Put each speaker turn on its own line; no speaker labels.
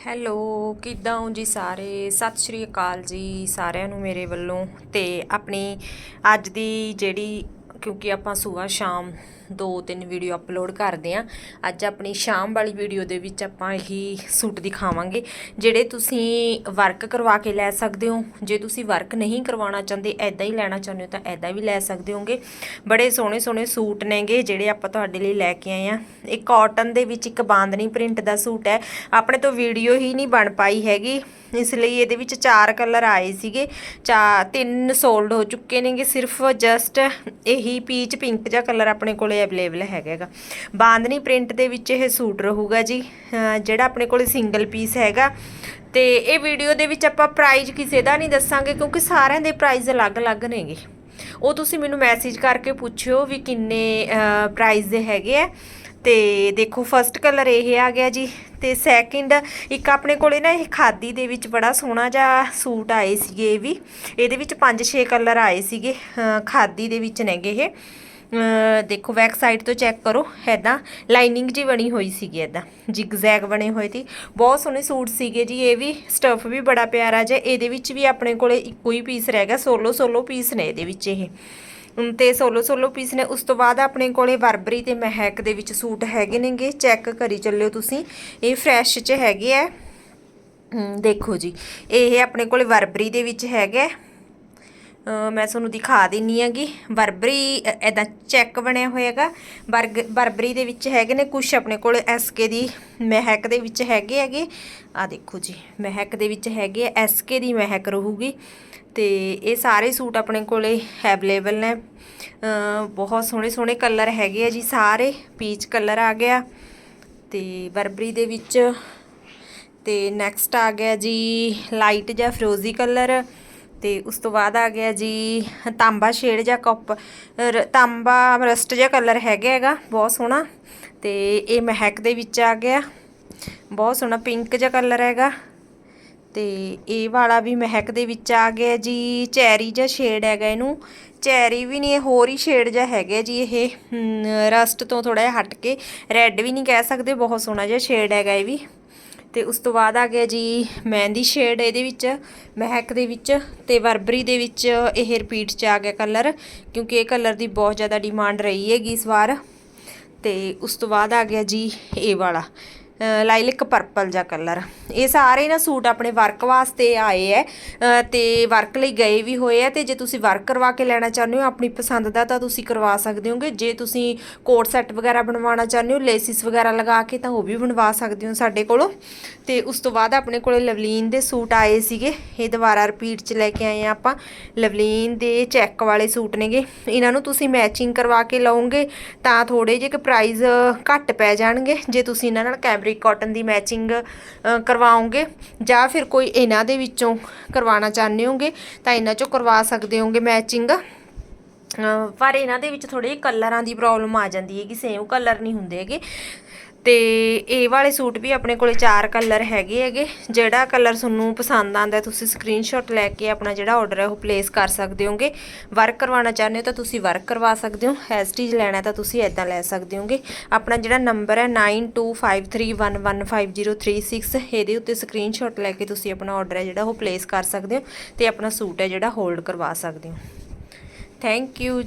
Hello, ਕਿੱਦਾਂ ਹੋ ਜੀ ਸਾਰੇ? ਸਤਿ ਸ਼੍ਰੀ ਅਕਾਲ ਜੀ ਸਾਰਿਆਂ ਨੂੰ ਮੇਰੇ ਵੱਲੋਂ ਤੇ ਆਪਣੀ ਅੱਜ ਦੀ ਜਿਹੜੀ ਕਿਉਂਕਿ ਆਪਾਂ ਸਵੇਰ ਸ਼ਾਮ ਦੋ ਤਿੰਨ ਵੀਡੀਓ ਅਪਲੋਡ ਕਰਦੇ ਆਂ ਅੱਜ ਆਪਣੀ ਸ਼ਾਮ ਵਾਲੀ ਵੀਡੀਓ ਦੇ ਵਿੱਚ ਆਪਾਂ ਇਹੀ ਸੂਟ ਦਿਖਾਵਾਂਗੇ, ਜਿਹੜੇ ਤੁਸੀਂ ਵਰਕ ਕਰਵਾ ਕੇ ਲੈ ਸਕਦੇ ਹੋ। ਜੇ ਤੁਸੀਂ ਵਰਕ ਨਹੀਂ ਕਰਵਾਉਣਾ ਚਾਹੁੰਦੇ ਐਦਾਂ ਹੀ ਲੈਣਾ ਚਾਹੁੰਦੇ ਹੋ, ਤਾਂ ਐਦਾਂ ਵੀ ਲੈ ਸਕਦੇ ਹੋਗੇ। ਬੜੇ ਸੋਹਣੇ ਸੋਹਣੇ ਸੂਟ ਨੇਗੇ, ਜਿਹੜੇ ਆਪਾਂ ਤੁਹਾਡੇ ਲਈ ਲੈ ਕੇ ਆਏ ਆ ਇਹ ਕਾਟਨ ਦੇ ਵਿੱਚ ਇੱਕ ਬਾਂਦਨੀ ਪ੍ਰਿੰਟ ਦਾ ਸੂਟ ਹੈ। ਆਪਣੇ ਤੋਂ ਵੀਡੀਓ ਹੀ ਨਹੀਂ ਬਣ ਪਾਈ ਹੈਗੀ। ਇਸ ਲਈ ਇਹਦੇ ਵਿੱਚ ਚਾਰ ਕਲਰ ਆਏ ਸੀਗੇ। ਚਾ, ਤਿੰਨ ਸੋਲਡ ਹੋ ਚੁੱਕੇ ਨੇਗੇ। ਸਿਰਫ ਜਸਟ ਇਹੀ ਪੀਚ ਪਿੰਕ ਜਿਹਾ ਕਲਰ ਆਪਣੇ ਕੋਲੇ ਅਵੇਲੇਬਲ ਹੈਗਾਗਾ ਬਾਂਦਨੀ ਪ੍ਰਿੰਟ ਦੇ ਵਿੱਚ ਇਹ ਸੂਟ ਰਹੂਗਾ ਜੀ। ਜਿਹੜਾ ਆਪਣੇ ਕੋਲੇ ਸਿੰਗਲ ਪੀਸ ਹੈਗਾ। ਤੇ ਇਹ ਵੀਡੀਓ ਦੇ ਵਿੱਚ ਆਪਾਂ ਪ੍ਰਾਈਜ਼ ਕਿਸੇ ਦਾ ਨਹੀਂ ਦੱਸਾਂਗੇ ਕਿਉਂਕਿ ਸਾਰਿਆਂ ਦੇ ਪ੍ਰਾਈਜ਼ ਅਲੱਗ-ਅਲੱਗ ਨੇਗੇ। ਉਹ ਤੁਸੀਂ ਮੈਨੂੰ ਮੈਸੇਜ ਕਰਕੇ ਪੁੱਛਿਓ ਵੀ ਕਿੰਨੇ ਪ੍ਰਾਈਜ਼ ਦੇ ਹੈਗੇ ਆ। ਤੇ ਦੇਖੋ ਫਰਸਟ ਕਲਰ ਇਹ ਆ ਗਿਆ ਜੀ। ਤੇ ਸੈਕਿੰਡ ਇੱਕ ਆਪਣੇ ਕੋਲੇ ਨਾ ਇਹ ਖਾਦੀ ਦੇ ਵਿੱਚ ਬੜਾ ਸੋਹਣਾ ਜਿਹਾ ਸੂਟ ਆਏ ਸੀਗੇ ਇਹ ਵੀ। ਇਹਦੇ ਵਿੱਚ 5-6 ਕਲਰ ਆਏ ਸੀਗੇ ਖਾਦੀ ਦੇ ਵਿੱਚ ਨੇਗੇ ਇਹ। ਦੇਖੋ ਬੈਕ ਸਾਈਡ ਤੋਂ ਚੈੱਕ ਕਰੋ ਐਦਾਂ ਲਾਈਨਿੰਗ ਜੀ ਬਣੀ ਹੋਈ ਸੀਗੀ ਐਦਾਂ ਜਿਗਜ਼ੈਗ ਬਣੇ ਹੋਏ ਸੀ। ਬਹੁਤ ਸੋਹਣੇ ਸੂਟ ਸੀਗੇ ਜੀ, ਇਹ ਵੀ ਸਟਫ ਵੀ ਬੜਾ ਪਿਆਰਾ ਜਿਹਾ। ਇਹਦੇ ਵਿੱਚ ਵੀ ਆਪਣੇ ਕੋਲੇ ਇੱਕੋ ਹੀ ਪੀਸ ਰਹਿ ਗਿਆ ਸੋਲੋ ਸੋਲੋ ਪੀਸ ਨੇ ਇਹਦੇ ਵਿੱਚ ਇਹ। ਤੇ ਸੋਲੋ ਸੋਲੋ ਪੀਸ ਨੇ ਉਸ ਤੋਂ ਬਾਅਦ ਆਪਣੇ ਕੋਲੇ ਵਰਬਰੀ ਤੇ ਮਹਿਕ ਦੇ ਵਿੱਚ ਸੂਟ ਹੈਗੇ ਨੇਗੇ। ਚੈੱਕ ਕਰੀ ਚੱਲਿਓ ਤੁਸੀਂ। ਇਹ ਫਰੈਸ਼ 'ਚ ਹੈਗੇ ਆ ਦੇਖੋ ਜੀ। ਇਹ ਆਪਣੇ ਕੋਲੇ ਵਰਬਰੀ ਦੇ ਵਿੱਚ ਹੈਗਾ ਅ, ਮੈਂ ਤੁਹਾਨੂੰ ਦਿਖਾ ਦਿੰਨੀ ਆਗੀ ਬਰਬਰੀ ਐਦਾਂ ਚੈੱਕ ਬਣਿਆ ਹੋਇਆਗਾ। ਬਰਗ, ਬਰਬਰੀ ਦੇ ਵਿੱਚ ਹੈਗੇ ਨੇ ਕੁਝ ਆਪਣੇ ਕੋਲ ਐਸਕੇ ਦੀ ਮਹਿਕ ਦੇ ਵਿੱਚ ਹੈਗੇ ਹੈਗੇ। ਆ ਦੇਖੋ ਜੀ, ਮਹਿਕ ਦੇ ਵਿੱਚ ਹੈਗੇ ਐਸਕੇ ਦੀ ਮਹਿਕ ਰਹੂਗੀ। ਤੇ ਇਹ ਸਾਰੇ ਸੂਟ ਆਪਣੇ ਕੋਲੇ ਅਵੇਲੇਬਲ ਨੇ। ਬਹੁਤ ਸੋਹਣੇ ਸੋਹਣੇ ਕਲਰ ਹੈਗੇ ਆ ਜੀ ਸਾਰੇ, ਪੀਚ ਕਲਰ ਆ ਗਿਆ। ਤੇ ਬਰਬਰੀ ਦੇ ਵਿੱਚ ਤੇ ਨੈਕਸਟ ਆ ਗਿਆ ਜੀ, ਲਾਈਟ ਜਾਂ ਫਰੋਜ਼ੀ ਕਲਰ। ਤੇ ਉਸ ਤੋਂ ਬਾਅਦ ਆ ਗਿਆ ਜੀ ਤਾਂਬਾ ਸ਼ੇਡ ਜਾਂ ਕੱਪ, ਰ- ਤਾਂਬਾ ਰਸਟ ਜਿਹਾ ਕਲਰ ਹੈਗਾ ਹੈਗਾ, ਬਹੁਤ ਸੋਹਣਾ। ਤੇ ਇਹ ਮਹਿਕ ਦੇ ਵਿੱਚ ਆ ਗਿਆ, ਬਹੁਤ ਸੋਹਣਾ ਪਿੰਕ ਜਿਹਾ ਕਲਰ ਹੈਗਾ। ਤੇ ਇਹ ਵਾਲਾ ਵੀ ਮਹਿਕ ਦੇ ਵਿੱਚ ਆ ਗਿਆ ਜੀ, ਚੈਰੀ ਜਿਹਾ ਸ਼ੇਡ ਹੈਗਾ ਇਹਨੂੰ। ਚੈਰੀ ਵੀ ਨਹੀਂ, ਇਹ ਹੋਰ ਹੀ ਸ਼ੇਡ ਜਿਹਾ ਹੈਗਾ ਜੀ ਇਹ। ਰਸਟ ਤੋਂ ਥੋੜਾ ਜਿਹਾ ਹਟ ਕੇ ਰੈੱਡ ਵੀ ਨਹੀਂ ਕਹਿ ਸਕਦੇ, ਬਹੁਤ ਸੋਹਣਾ ਜਿਹਾ ਸ਼ੇਡ ਹੈਗਾ ਇਹ ਵੀ। ਤੇ ਉਸ ਤੋਂ ਬਾਅਦ ਆ ਗਿਆ ਜੀ ਮਹਿੰਦੀ ਸ਼ੇਡ ਇਹਦੇ ਵਿੱਚ, ਮਹਿਕ ਦੇ ਵਿੱਚ ਤੇ ਵਰਬਰੀ ਦੇ ਵਿੱਚ ਇਹ ਰਿਪੀਟ ਚ ਆ ਗਿਆ ਕਲਰ ਕਿਉਂਕਿ ਇਹ ਕਲਰ ਦੀ ਬਹੁਤ ਜ਼ਿਆਦਾ ਡਿਮਾਂਡ ਰਹੀ ਹੈਗੀ ਇਸ ਵਾਰ। ਤੇ ਉਸ ਤੋਂ ਬਾਅਦ ਆ ਗਿਆ ਜੀ ਇਹ ਵਾਲਾ। ਲਾਈਲਿਕ ਪਰਪਲ ਜਿਹਾ ਕਲਰ ਇਹ ਸਾਰੇ ਨਾ ਸੂਟ ਆਪਣੇ ਵਰਕ ਵਾਸਤੇ ਆਏ ਐ ਅ, ਤੇ ਵਰਕ ਲਈ ਗਏ ਵੀ ਹੋਏ ਆ ਤੇ ਜੇ ਤੁਸੀਂ ਵਰਕ ਕਰਵਾ ਕੇ ਲੈਣਾ ਚਾਹੁੰਦੇ ਹੋ ਆਪਣੀ ਪਸੰਦ ਦਾ ਤਾਂ ਤੁਸੀਂ ਕਰਵਾ ਸਕਦੇ ਹੋਗੇ। ਜੇ ਤੁਸੀਂ ਕੋਟ ਸੈੱਟ ਵਗੈਰਾ ਬਣਵਾਉਣਾ ਚਾਹੁੰਦੇ ਹੋ ਲੇਸਿਸ ਵਗੈਰਾ ਲਗਾ ਕੇ ਤਾਂ ਉਹ ਵੀ ਬਣਵਾ ਸਕਦੇ ਹੋ ਸਾਡੇ ਕੋਲੋਂ। ਤੇ ਉਸ ਤੋਂ ਬਾਅਦ ਆਪਣੇ ਕੋਲੇ ਲਵਲੀਨ ਦੇ ਸੂਟ ਆਏ ਸੀਗੇ। ਇਹ ਦੁਬਾਰਾ ਰਿਪੀਟ 'ਚ ਲੈ ਕੇ ਆਏ ਆ ਆਪਾਂ। ਲਵਲੀਨ ਦੇ ਚੈੱਕ ਵਾਲੇ ਸੂਟ ਨੇਗੇ। ਇਹਨਾਂ ਨੂੰ ਤੁਸੀਂ ਮੈਚਿੰਗ ਕਰਵਾ ਕੇ ਲਓਗੇ ਤਾਂ ਥੋੜੇ ਜਿਹੇ ਕਿ ਪ੍ਰਾਈਸ ਘੱਟ ਪੈ ਜਾਣਗੇ। ਜੇ ਤੁਸੀਂ ਇਹਨਾਂ ਨਾਲ ਕੈਮਰੇ ਕੈਬਰਿਕ ਕਾਟਨ ਦੀ ਮੈਚਿੰਗ ਕਰਵਾਓਗੇ ਜਾਂ ਫਿਰ ਕੋਈ ਇਹਨਾਂ ਦੇ ਵਿੱਚੋਂ ਕਰਵਾਉਣਾ ਚਾਹੁੰਦੇ ਹੋਗੇ ਤਾਂ ਇਹਨਾਂ ਚੋਂ ਕਰਵਾ ਸਕਦੇ ਹੋਗੇ ਮੈਚਿੰਗ ਪਰ ਇਹਨਾਂ ਦੇ ਵਿੱਚ ਥੋੜੇ ਜਿਹੇ ਕਲਰਾਂ ਦੀ ਪ੍ਰੋਬਲਮ ਆ ਜਾਂਦੀ ਹੈ ਕਿ ਸੇਮ ਕਲਰ ਨਹੀਂ ਹੁੰਦੇ ਹੈਗੇ। ਤੇ ਇਹ ਵਾਲੇ ਸੂਟ ਵੀ ਆਪਣੇ ਕੋਲੇ ਚਾਰ ਕਲਰ ਹੈਗੇ ਹੈਗੇ। ਜਿਹੜਾ ਕਲਰ ਤੁਹਾਨੂੰ ਪਸੰਦ ਆਂਦਾ ਤੁਸੀਂ ਸਕਰੀਨਸ਼ਾਟ ਲੈ ਕੇ ਆਪਣਾ ਜਿਹੜਾ ਆਰਡਰ ਹੈ, ਉਹ ਪਲੇਸ ਕਰ ਸਕਦੇ ਹੋਗੇ। ਵਰਕ ਕਰਵਾਉਣਾ ਚਾਹੁੰਦੇ ਹੋ ਤਾਂ ਤੁਸੀਂ ਵਰਕ ਕਰਵਾ ਸਕਦੇ ਹੋ। ਹੈਸਟੀਜ ਲੈਣਾ ਤਾਂ ਤੁਸੀਂ ਐਦਾਂ ਲੈ ਸਕਦੇ ਹੋਗੇ। ਆਪਣਾ ਜਿਹੜਾ ਨੰਬਰ ਹੈ 9253115036 ਇਹਦੇ ਉੱਤੇ ਸਕਰੀਨਸ਼ਾਟ ਲੈ ਕੇ ਤੁਸੀਂ ਆਪਣਾ ਆਰਡਰ ਹੈ ਜਿਹੜਾ ਉਹ ਪਲੇਸ ਕਰ ਸਕਦੇ ਹੋ ਤੇ ਆਪਣਾ ਸੂਟ ਹੈ ਜਿਹੜਾ ਹੋਲਡ ਕਰਵਾ ਸਕਦੇ ਹੋ। Thank you